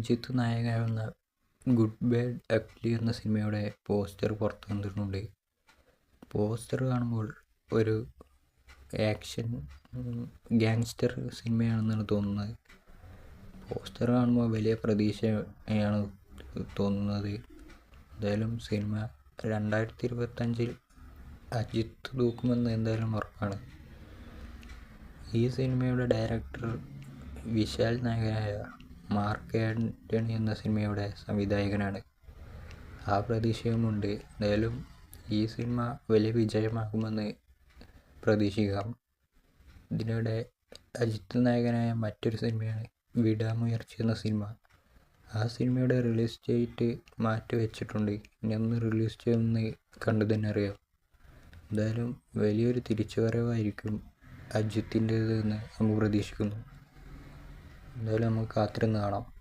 അജിത്ത് നായകനാകുന്ന good Bad Ugly എന്ന സിനിമയുടെ പോസ്റ്റർ പുറത്തു വന്നിട്ടുണ്ട്. പോസ്റ്റർ കാണുമ്പോൾ ഒരു ആക്ഷൻ ഗാങ്സ്റ്റർ സിനിമയാണെന്നാണ് തോന്നുന്നത്. പോസ്റ്റർ കാണുമ്പോൾ വലിയ പ്രതീക്ഷയാണ് തോന്നുന്നത്. എന്തായാലും സിനിമ രണ്ടായിരത്തി ഇരുപത്തഞ്ചിൽ അജിത്ത് തൂക്കുമെന്ന് എന്തായാലും ഉറപ്പാണ്. ഈ സിനിമയുടെ ഡയറക്ടർ വിശാൽ നായകനായ മാർക്ക് ആന്റണി എന്ന സിനിമയുടെ സംവിധായകനാണ്. ആ പ്രതീക്ഷയുമുണ്ട്. എന്തായാലും ഈ സിനിമ വലിയ വിജയമാകുമെന്ന് പ്രതീക്ഷിക്കാം. ഇതിനിടെ അജിത് നായകനായ മറ്റൊരു സിനിമയാണ് വിടാമുയർച്ച എന്ന സിനിമ. ആ സിനിമയുടെ റിലീസ് ഡേറ്റ് മാറ്റി വെച്ചിട്ടുണ്ട്. ഇനി ഒന്ന് റിലീസ് ചെയ്യുമെന്ന് കണ്ടു തന്നെ അറിയാം. എന്തായാലും വലിയൊരു തിരിച്ചുവരവായിരിക്കും അജിത്തിന്റേത് എന്ന് നമുക്ക് പ്രതീക്ഷിക്കുന്നു. എന്തായാലും നമുക്ക് കാത്തിരുന്ന് കാണാം.